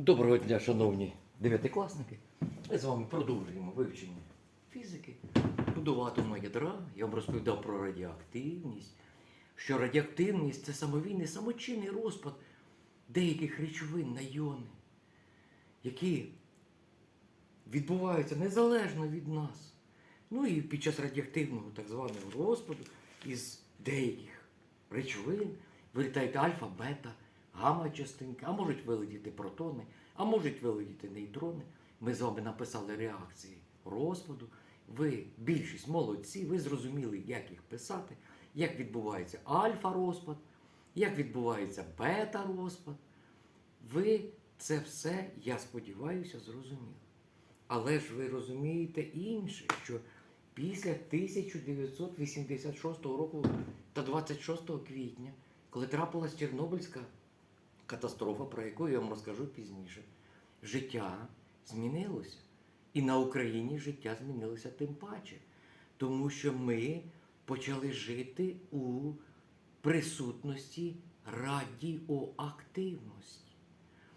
Доброго дня, шановні дев'ятикласники. Ми з вами продовжуємо вивчення фізики, будова атомного ядра. Я вам розповідав про радіоактивність, що радіоактивність це самовільний, самочинний розпад деяких речовин на йони, які відбуваються незалежно від нас. Ну і під час радіоактивного так званого розпаду із деяких речовин вилітають альфа, бета, гамма частинки, а можуть вилетіти протони, а можуть вилетіти нейтрони. Ми з вами написали реакції розпаду. Ви більшість молодці, ви зрозуміли, як їх писати, як відбувається альфа-розпад, як відбувається бета-розпад. Ви це все, я сподіваюся, зрозуміли. Але ж ви розумієте інше, що після 1986 року та 26 квітня, коли трапилась Чорнобильська катастрофа, про яку я вам розкажу пізніше, життя змінилося. І на Україні життя змінилося тим паче, тому що ми почали жити у присутності радіоактивності.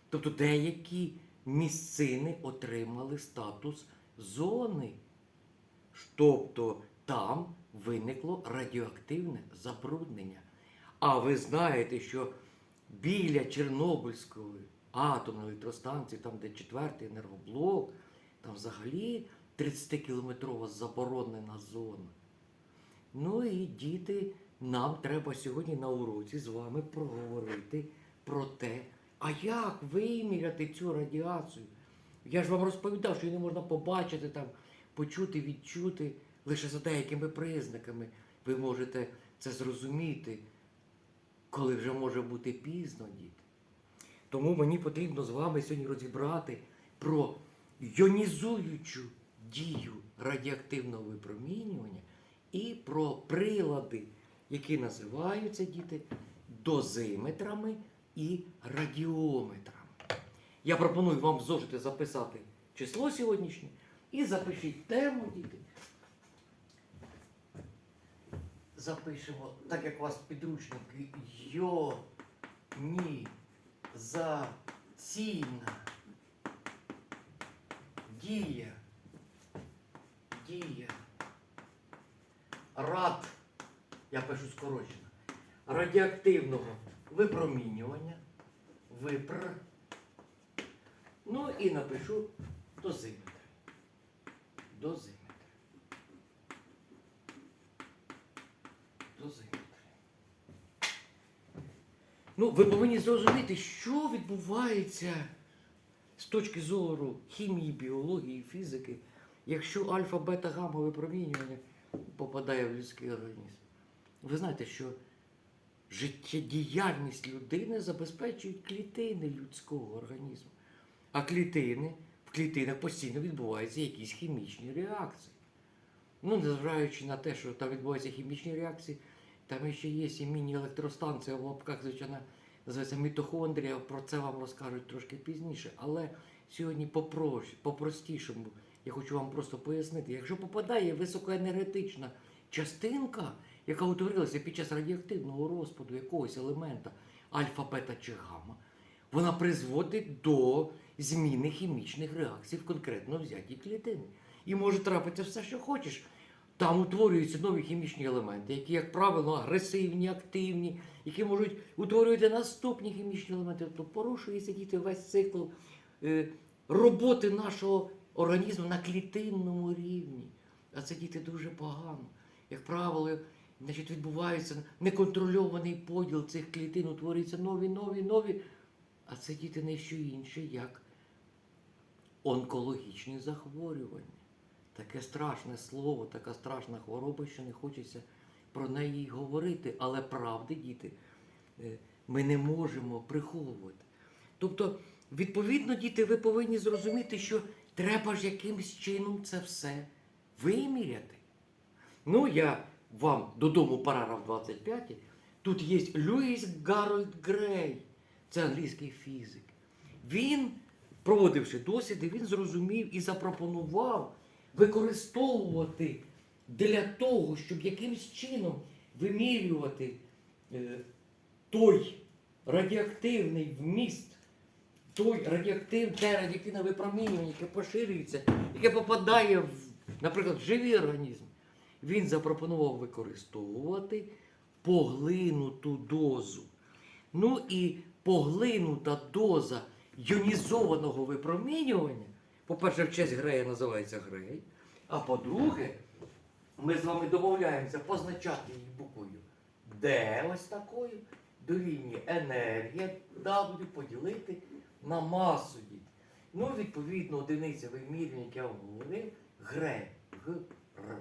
Тобто деякі місцини отримали статус зони. Тобто там виникло радіоактивне забруднення. А ви знаєте, що біля Чорнобильської атомної електростанції, там де четвертий енергоблок, там взагалі 30-кілометрова заборонена зона. Ну і діти, нам треба сьогодні на уроці з вами проговорити про те, а як виміряти цю радіацію. Я ж вам розповідав, що її не можна побачити, там, почути, відчути лише за деякими признаками. Ви можете це зрозуміти, коли вже може бути пізно, діти. Тому мені потрібно з вами сьогодні розібрати про йонізуючу дію радіоактивного випромінювання і про прилади, які називаються діти дозиметрами і радіометрами. Я пропоную вам зошити записати число сьогоднішнє і запишіть тему, діти. Запишемо, так як у вас підручник йо, ні, за ціна, дія, дія, рад, я пишу скорочено, радіоактивного випромінювання, випр. Ну і напишу. Дозиметр. Дозиметр. Ну, ви повинні зрозуміти, що відбувається з точки зору хімії, біології, фізики, якщо альфа, бета, гамма випромінювання попадає в людський організм. Ви знаєте, що життєдіяльність людини забезпечують клітини людського організму. А клітини, в клітинах постійно відбуваються якісь хімічні реакції. Ну, незважаючи на те, що там відбуваються хімічні реакції, там ще є і міні-електростанція в лапках, звичайно, називається мітохондрія, про це вам розкажуть трошки пізніше. Але сьогодні по-простішому я хочу вам просто пояснити, якщо попадає високоенергетична частинка, яка утворилася під час радіоактивного розпаду якогось елемента альфа, бета чи гамма, вона призводить до зміни хімічних реакцій в конкретно взятій клітині. І може трапитися все, що хочеш. Там утворюються нові хімічні елементи, які, як правило, агресивні, активні, які можуть утворювати наступні хімічні елементи. Тобто порушується діти весь цикл е, роботи нашого організму на клітинному рівні. А це діти дуже погано. Як правило, значить, відбувається неконтрольований поділ цих клітин, утворюються нові, нові, нові. А це діти не що інше, як онкологічні захворювання. Таке страшне слово, така страшна хвороба, що не хочеться про неї говорити. Але правди, діти, е, ми не можемо приховувати. Тобто, відповідно, діти, ви повинні зрозуміти, що треба ж якимсь чином це все виміряти. Ну, я вам додому параграф 25. Тут є Льюіс Гарольд Грей, це англійський фізик. Він, проводивши досліди, він зрозумів і запропонував використовувати для того, щоб якимсь чином вимірювати е, той радіоактивний вміст той радіоактив, те радіоактивне випромінювання, яке поширюється, яке попадає в, наприклад, в живий організм, він запропонував використовувати поглинуту дозу. Ну і поглинута доза іонізованого випромінювання, по-перше, в честь Грея називається Грей, а по-друге, ми з вами домовляємося позначати її буквою Д ось такою, дорівнює енергія W поділити на масу діти. Ну, відповідно, одиниця вимірювання, як я вам говорив, Гре, Г, Р.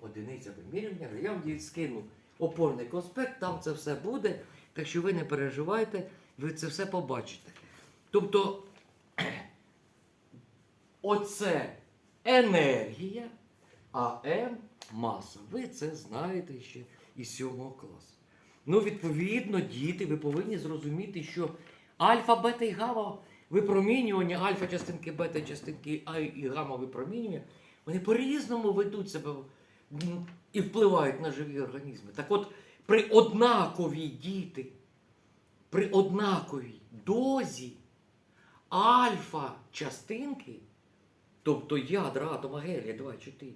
Одиниця вимірювання, я вам дід скину опорний конспект, там це все буде. Так що ви не переживайте, ви це все побачите. Тобто, оце енергія, а М маса. Ви це знаєте ще із 7 класу. Ну, відповідно, діти, ви повинні зрозуміти, що альфа, бета і гамма випромінювання, альфа частинки, бета частинки А і гамма випромінювання, вони по-різному ведуть себе і впливають на живі організми. Так от, при однаковій діти, при однаковій дозі альфа частинки, тобто ядра атома гелія 2, 4,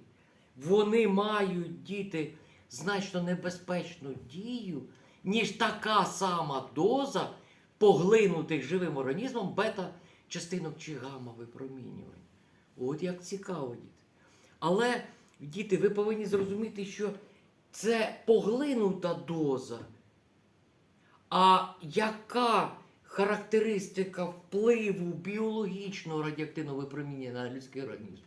вони мають діти значно небезпечну дію, ніж така сама доза поглинутих живим організмом бета-частинок чи гамма випромінювань. От як цікаво, діти. Але, діти, ви повинні зрозуміти, що це поглинута доза. А яка характеристика впливу біологічного радіоактивного випромінення на людський організм?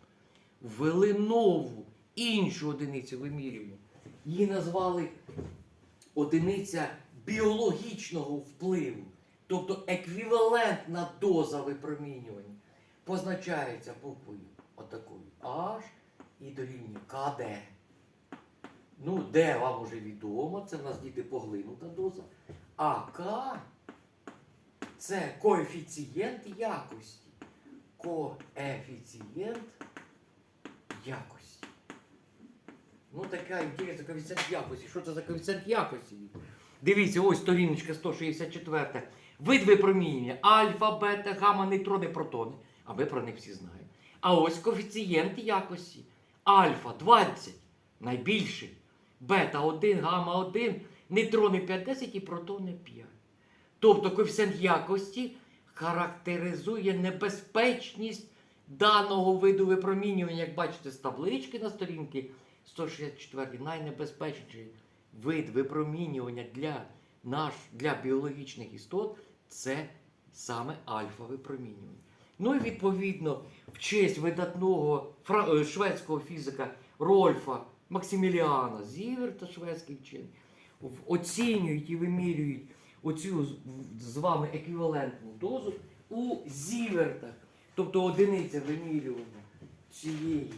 Ввели нову іншу одиницю вимірювання. Її назвали одиниця біологічного впливу, тобто еквівалентна доза випромінювання, позначається буквою отакою H і дорівнює КД. Ну, Д вам уже відомо, це в нас діти поглинута доза. А К це коефіцієнт якості. Коефіцієнт якості. Ну, така інтересна коефіцієнт якості. Що це за коефіцієнт якості? Дивіться, ось сторіночка 164. Вид випромінення альфа, бета, гамма, нейтрони, протони. А ви про них всі знаєте. А ось коефіцієнт якості. Альфа 20, найбільший. Бета 1, гамма 1, нейтрони 5, 10 і протони 5. Тобто коефіцієнт якості характеризує небезпечність даного виду випромінювання, як бачите, з таблички на сторінці 164 найнебезпечніший вид випромінювання для, наш, для біологічних істот це саме альфа-випромінювання. Ну і відповідно, в честь видатного е, шведського фізика Рольфа Максиміліана Зіверта, шведський вчений, оцінюють і вимірюють оцю з- вами еквівалентну дозу у зівертах. Тобто одиниця вимірювання цієї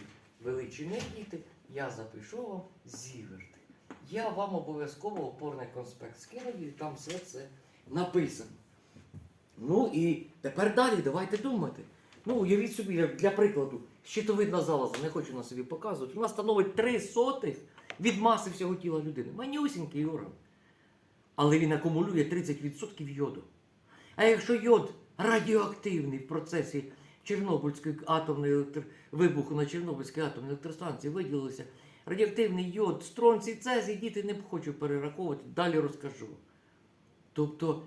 величини діти, я запишу вам зіверти. Я вам обов'язково опорний конспект скину, і там все це написано. Ну і тепер далі давайте думати. Ну, уявіть собі, для прикладу, щитовидна залоза, не хочу на собі показувати, вона становить 3 сотих від маси всього тіла людини. Манюсінький орган. Але він акумулює 30% йоду. А якщо йод радіоактивний в процесі Чорнобильської атомної електр... вибуху на Чорнобильській атомній електростанції виділився радіоактивний йод, стронцій, цезій, діти не хочу перераховувати, далі розкажу. Тобто,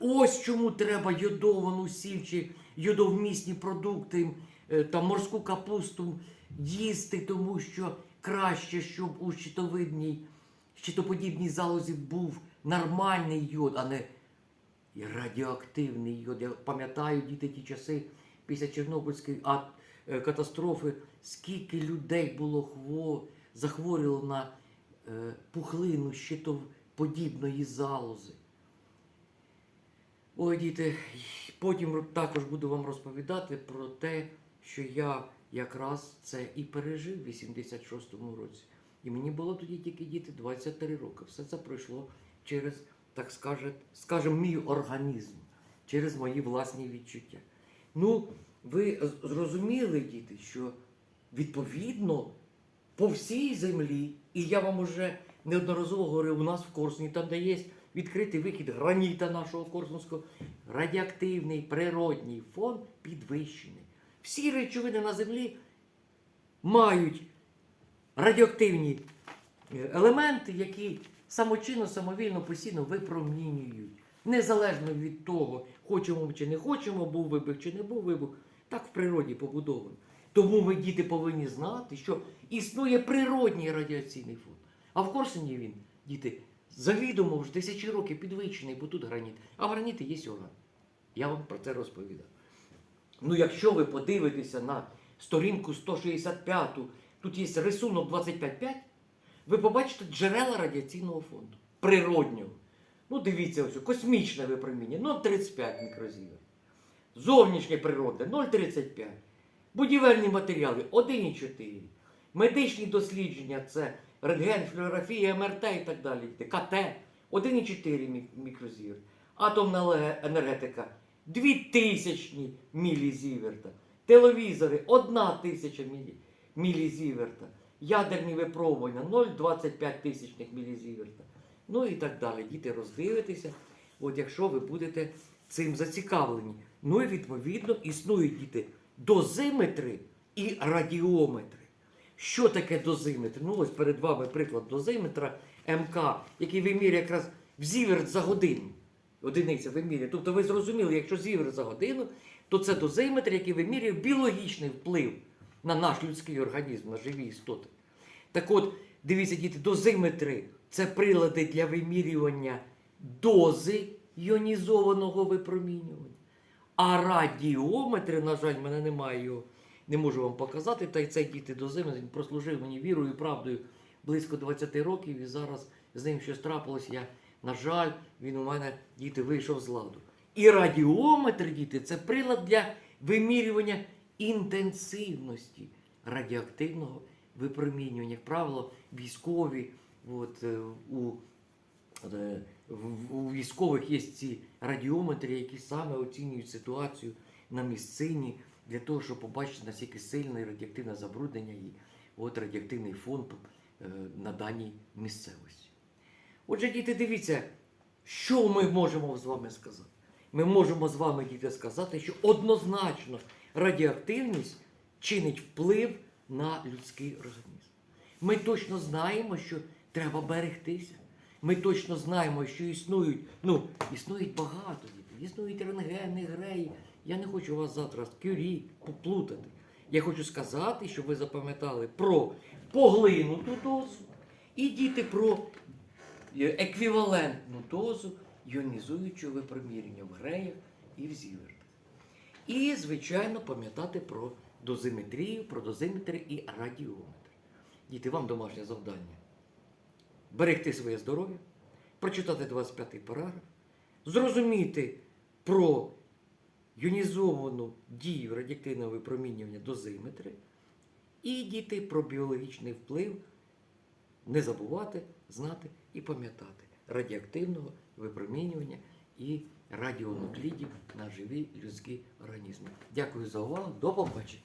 ось чому треба йодовану сіль чи йодовмісні продукти, е, там морську капусту їсти, тому що краще, щоб у щитовидній, щитоподібній залозі був нормальний йод, а не радіоактивний йод. Я пам'ятаю діти ті часи після Чорнобильської е, катастрофи, скільки людей було хво... захворіло на е, пухлину щитоподібної залози. Ой, діти, потім також буду вам розповідати про те, що я якраз це і пережив в 86-му році. І мені було тоді тільки діти 23 роки. Все це пройшло через, так скаже, скажем, мій організм, через мої власні відчуття. Ну, ви зрозуміли, діти, що відповідно по всій землі, і я вам уже неодноразово говорив, у нас в Корсуні, там, де є відкритий вихід граніта нашого Корсунського, радіоактивний природній фон підвищений. Всі речовини на землі мають радіоактивні е, елементи, які самочинно, самовільно, постійно випромінюють. Незалежно від того, хочемо чи не хочемо, був вибух чи не був вибух, так в природі побудовано. Тому ми, діти, повинні знати, що існує природній радіаційний фон. А в Корсуні він, діти, завідомо вже тисячі років підвищений, бо тут граніт. А в граніті є уран. Я вам про це розповідав. Ну, якщо ви подивитеся на сторінку 165, тут є рисунок 25.5, ви побачите джерела радіаційного фонду. Природнього. Ну, дивіться, ось космічне випроміння 0,35 мікрозівер. Зовнішнє природне 0,35. Будівельні матеріали 1,4. Медичні дослідження це рентген, флюорографія, МРТ і так далі. КТ 1,4 мік- мікрозівер. Атомна енергетика 2000 мілізіверта. Телевізори 1 тисяча мілі- мілізіверта. Ядерні випробування 0,25 тисячних мілізіверта. Ну і так далі. Діти роздивитеся, от якщо ви будете цим зацікавлені. Ну і відповідно існують діти дозиметри і радіометри. Що таке дозиметр? Ну ось перед вами приклад дозиметра МК, який вимірює якраз в зіверт за годину. Одиниця вимірює. Тобто ви зрозуміли, якщо зіверт за годину, то це дозиметр, який вимірює біологічний вплив на наш людський організм, на живі істоти. Так от, дивіться, діти, дозиметри це прилади для вимірювання дози іонізованого випромінювання. А радіометри, на жаль, мене немає його, не можу вам показати. Та й цей діти дозиметр він прослужив мені вірою і правдою близько 20 років, і зараз з ним щось трапилось. Я, на жаль, він у мене діти вийшов з ладу. І радіометр, діти, це прилад для вимірювання інтенсивності радіоактивного випромінювання. Як правило, військові от, е, у, е, у військових є ці радіометри, які саме оцінюють ситуацію на місцині для того, щоб побачити, наскільки сильне радіоактивне забруднення і от радіоактивний фон е, на даній місцевості. Отже, діти, дивіться, що ми можемо з вами сказати. Ми можемо з вами, діти, сказати, що однозначно радіоактивність чинить вплив на людський організм. Ми точно знаємо, що треба берегтися. Ми точно знаємо, що існують, ну, існують багато дітей, існують рентгени, греї. Я не хочу вас завтра з кюрі поплутати. Я хочу сказати, щоб ви запам'ятали про поглинуту дозу і діти про е, еквівалентну дозу іонізуючого випромірювання в греях і в зівертах. І, звичайно, пам'ятати про дозиметрію, про дозиметри і радіометр. Діти, вам домашнє завдання. Берегти своє здоров'я, прочитати 25-й параграф, зрозуміти про іонізовану дію радіоактивного випромінювання дозиметри і діти про біологічний вплив не забувати, знати і пам'ятати радіоактивного випромінювання і радіонуклідів на живі людські організми. Дякую за увагу. До побачення.